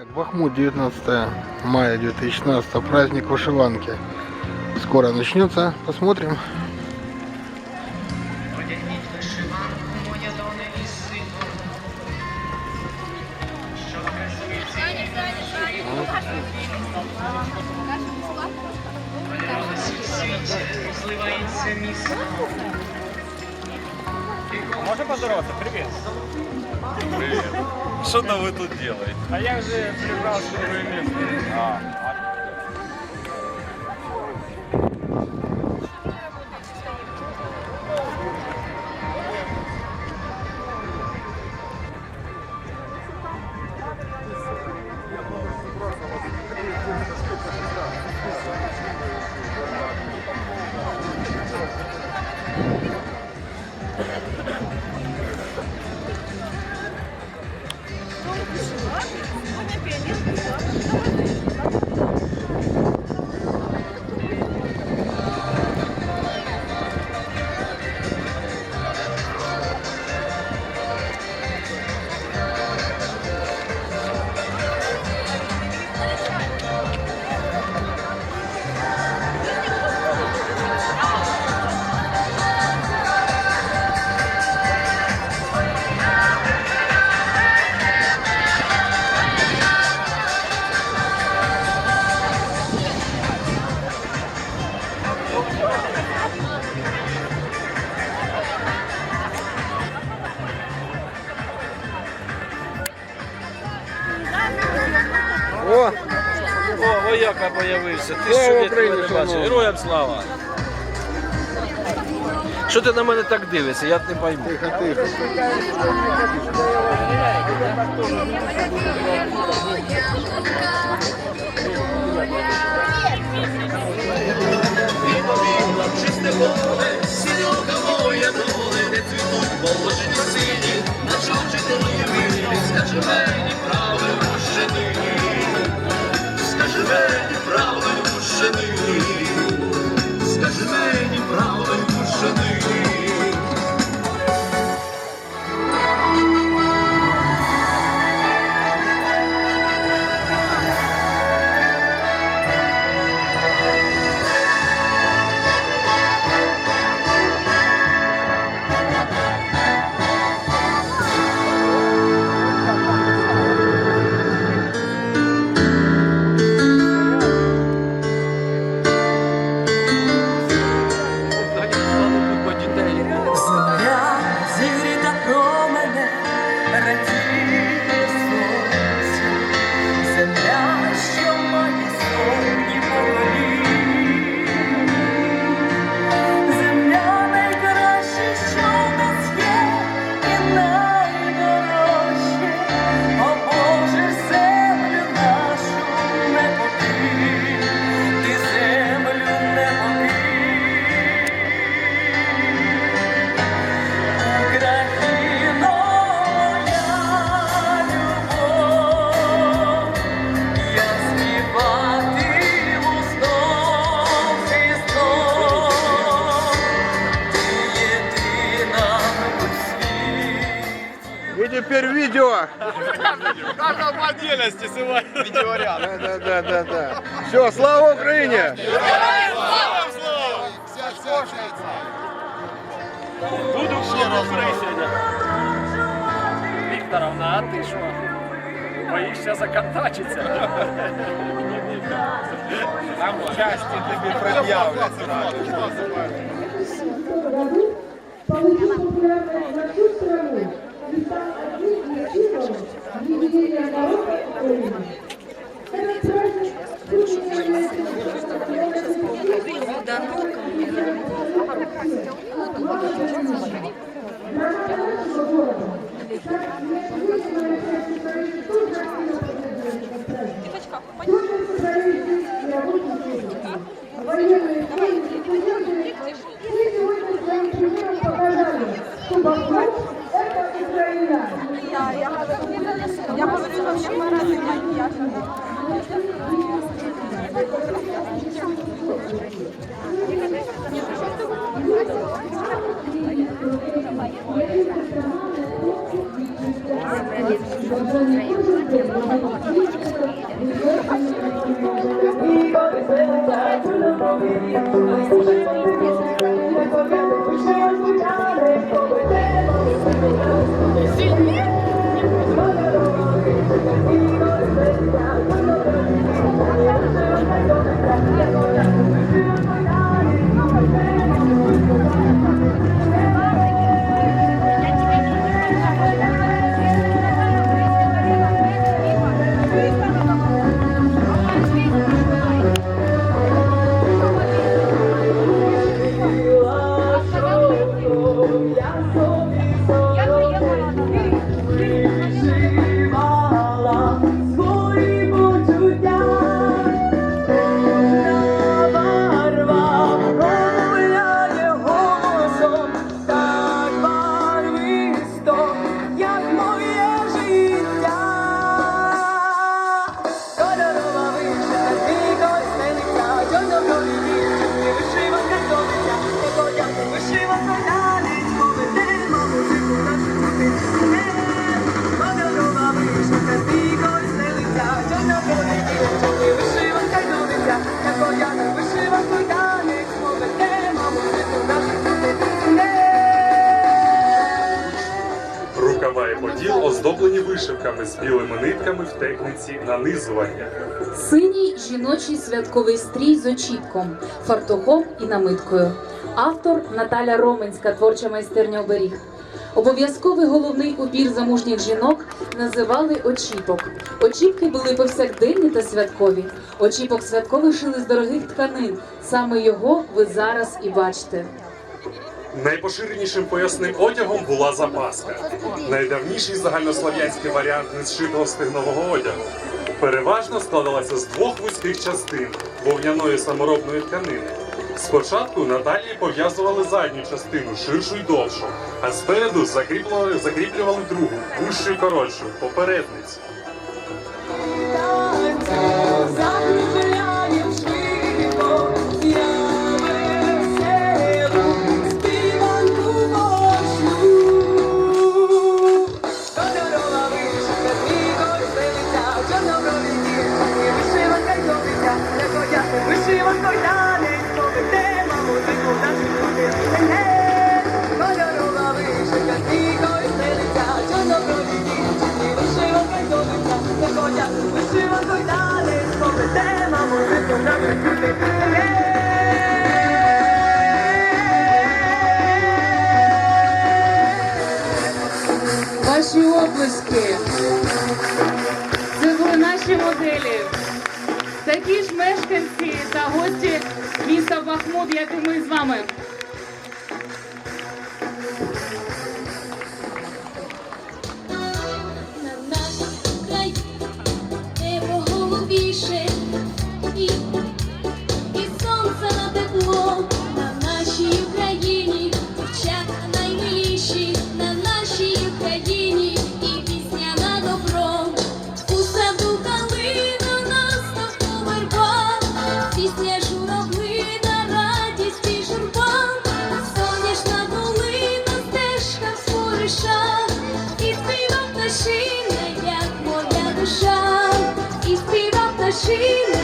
Так, Бахмут, 19 мая 2016, праздник вышиванки. Скоро начнется, посмотрим. Одягніть вишиванку, моя доне і сину, щоб красиві Валялося в світі, розливається місто. Можно поздороваться? Привет. Привет. Что-то вы тут делаете? А я же прибрал свое место. А, вояка появився. Ти Слава що Україні, не бачив? шановні. Героям слава. Що ти на мене так дивишся? Я не пойму. тихо, тихо. теперь видео. Каждого по отдельности снимай. Видеоряд. Да, да, да, да, да. Все, слава Украине! Буду ще раз сьогодні. Вікторовна, а ти що? Боїшся законтачиться? Там часті тобі пред'являть. получил популярность вишивками з білими нитками в техніці нанизування. Синій жіночий святковий стрій з очіпком, фартухом і намиткою. Автор Наталя Роменська, творча майстерня оберіг. Обов'язковий головний убір замужніх жінок називали очіпок. Очіпки були повсякденні та святкові. Очіпок святковий шили з дорогих тканин. Саме його ви зараз і бачите. Найпоширенішим поясним одягом була запаска. Найдавніший загальнослов'янський варіант незшитого стигнового одягу. Переважно складалася з двох вузьких частин вовняної саморобної тканини. Спочатку на талії пов'язували задню частину, ширшу й довшу, а спереду закріплювали, закріплювали другу, вущу й коротшу, попередницю. Душа, і співа пташина,